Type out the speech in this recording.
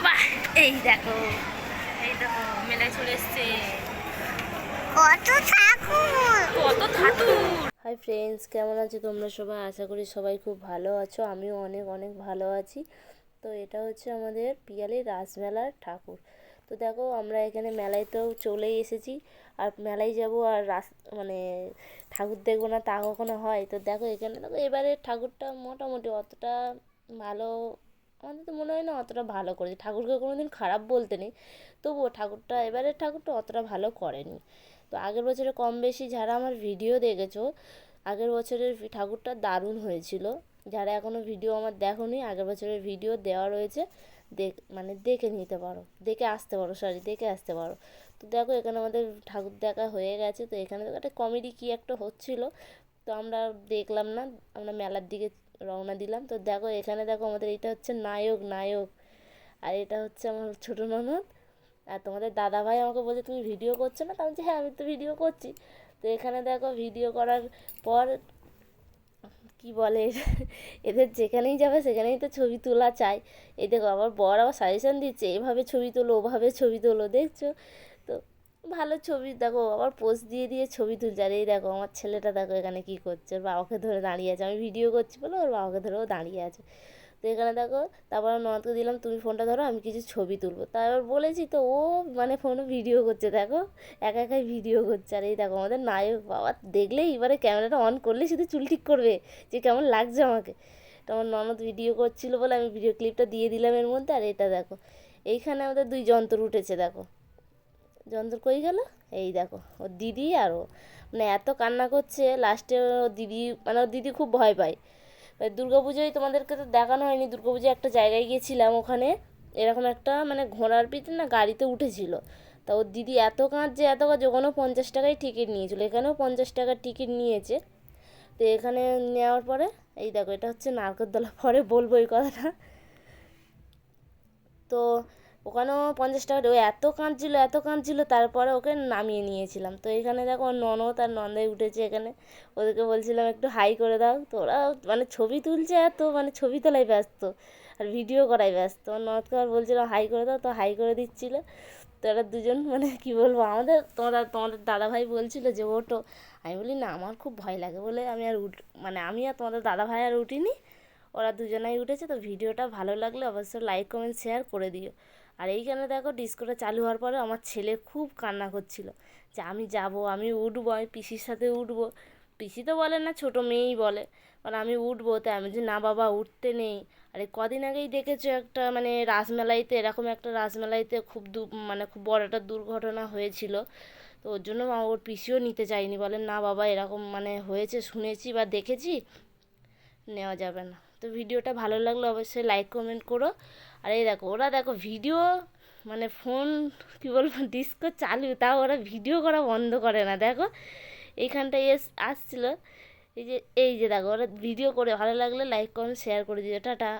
বাবা। এই দেখো এই দেখো মেলায় চলে এসছে। কত ঠাকুর। কত ঠাকুর। হাই ফ্রেন্ডস কেমন আছো তোমরা সবাই? আশা করি সবাই খুব ভালো আছো। আমিও অনেক অনেক ভালো আছি। তো এটা হচ্ছে আমাদের পিয়ালির রাসমেলার ঠাকুর। তো দেখো আমরা এখানে মেলায় তো চলেই এসেছি। আর মেলায় যাব আর রাস মানে ঠাকুর দেখব না তা কখনো হয়। তো দেখো এখানে দেখো এবারে ঠাকুরটা মোটামুটি অতটা ভালো আমাদের তো মনে হয় না অতটা ভালো করেছে। ঠাকুরকে কোনো দিন খারাপ বলতে নেই। তবুও ঠাকুরটা, এবারের ঠাকুরটা অতটা ভালো করেনি। তো আগের বছরে কম বেশি যারা আমার ভিডিও দেখেছ, আগের বছরের ঠাকুরটা দারুণ হয়েছিল। যারা এখনও ভিডিও আমার দেখোনি, আগের বছরের ভিডিও দেওয়া রয়েছে, দেখ মানে দেখে নিতে পারো। দেখে আসতে পারো সরি দেখে আসতে পারো। তো দেখো, এখানে আমাদের ঠাকুর দেখা হয়ে গেছে। তো এখানে দেখো একটা কমেডি কী একটা হচ্ছিল। তো আমরা দেখলাম না, আমরা মেলার দিকে রওনা দিলাম। তো দেখো, এখানে দেখো আমাদের এটা হচ্ছে নায়ক নায়ক। আর এটা হচ্ছে আমার ছোটো ননদ আর তোমাদের দাদা ভাই আমাকে বলছে, তুমি ভিডিও করছ না? তো আমি হ্যাঁ আমি তো ভিডিও করছি। তো এখানে দেখো, ভিডিও করার পর কি বলে, এদের যেখানেই যাবে সেখানেই তো ছবি তোলা চাই। এই দেখো আবার বর আবার সাজেশন দিচ্ছে, এভাবে ছবি তোলো, ওভাবে ছবি তোলো। দেখছ? তো ভালো ছবি, দেখো আবার পোস্ট দিয়ে দিয়ে ছবি তুলছে। আর এই দেখো আমার ছেলেটা দেখো এখানে কি করছে, ওর বাবাকে ধরে দাঁড়িয়ে আছে। আমি ভিডিও করছি বলে ওর বাবাকে ধরেও দাঁড়িয়ে আছে। তো এখানে দেখো, তারপর ননদকে দিলাম, তুমি ফোনটা ধরো, আমি কিছু ছবি তুলবো। তারপর বলেছি তো, ও মানে ফোনে ভিডিও করছে, দেখো। একা একাই ভিডিও করছে। আর এই দেখো আমাদের নায়ক বাবা, দেখলেই এবারে ক্যামেরাটা অন করলে শুধু চুল ঠিক করবে, যে কেমন লাগছে আমাকে। তো আমার ননদ ভিডিও করছিল বলে আমি ভিডিও ক্লিপটা দিয়ে দিলাম এর মধ্যে। আর এটা দেখো, এইখানে আমাদের দুই যন্ত্র উঠেছে, দেখো। যন্ত্র কই গেল? এই দেখো ওর দিদি আর ও। মানে এত কান্না করছে লাস্টে ওর দিদি মানে ওর দিদি খুব ভয় পায়। দুর্গা পুজোয় তোমাদেরকে তো দেখানো হয়নি পুজোয় একটা জায়গায় গিয়েছিলাম ওখানে। এরকম একটা মানে ঘোড়ার পিঠে না গাড়িতে উঠেছিল। তা ওর দিদি এত কাঁদছে এত কাঁদছে, ওখানেও পঞ্চাশ টাকায় টিকিট নিয়েছিল, এখানেও পঞ্চাশ টাকার টিকিট নিয়েছে। তো এখানে নেওয়ার পরে, এই দেখো, এটা হচ্ছে নারকেলতলা পরে বলব এই কথাটা। তো ওখানেও পঞ্চাশ টাকা ও এত কাঁদছিল এত কাঁদছিল, তারপরে ওকে নামিয়ে নিয়েছিলাম। তো এখানে দেখো ওর ননদ আর নন্দাই উঠেছে এখানে। ওদেরকে বলছিলাম, একটু হাই করে দাও। তো ওরা মানে ছবি তুলছে এত মানে ছবি তোলায় ব্যস্ত আর ভিডিও করায় ব্যস্ত। ওর ননদকে আর বলছিলাম হাই করে দাও। তো হাই করে দিচ্ছিল। তো এরা দুজন মানে কি বলব, আমাদের তোমাদের তোমাদের দাদাভাই বলছিল যে ওটো আমি বলি, না, আমার খুব ভয় লাগে বলে আমি আর উঠ মানে আমি আর তোমাদের দাদাভাই আর উঠিনি। ওরা দুজনাই উঠেছে। তো ভিডিওটা ভালো লাগলে অবশ্যই লাইক কমেন্ট শেয়ার করে দিও। আর এইখানে দেখো ডিস্কোটা চালু হওয়ার পরে আমার ছেলে খুব কান্না করছিল যে আমি যাব, আমি উঠবো, আমি পিসির সাথে উঠবো। পিসি তো বলে না, ছোটো মেয়েই বলে। মানে আমি উঠবো। তাই আমি যে না বাবা, উঠতে নেই। আর কদিন আগেই দেখেছ একটা মানে রাসমেলাইতে, এরকম একটা রাসমেলাইতে খুব দু মানে খুব বড় একটা দুর্ঘটনা হয়েছিল। তো ওর জন্য ওর পিসিও নিতে চায়নি। বলে, না বাবা, এরকম মানে হয়েছে, শুনেছি বা দেখেছি, নেওয়া যাবে না। তো ভিডিওটা ভালো লাগলে অবশ্যই লাইক কমেন্ট করো। আর এই দেখো, ওরা দেখো ভিডিও মানে ফোন কী বলব ডিস্কো চালু, তাও ওরা ভিডিও করা বন্ধ করে না। দেখো, এইখানটায় এস, আসছিল। এই যে এই যে দেখো, ওরা ভিডিও করে, ভালো লাগলে লাইক কমেন্ট শেয়ার করে দিও। টাটা।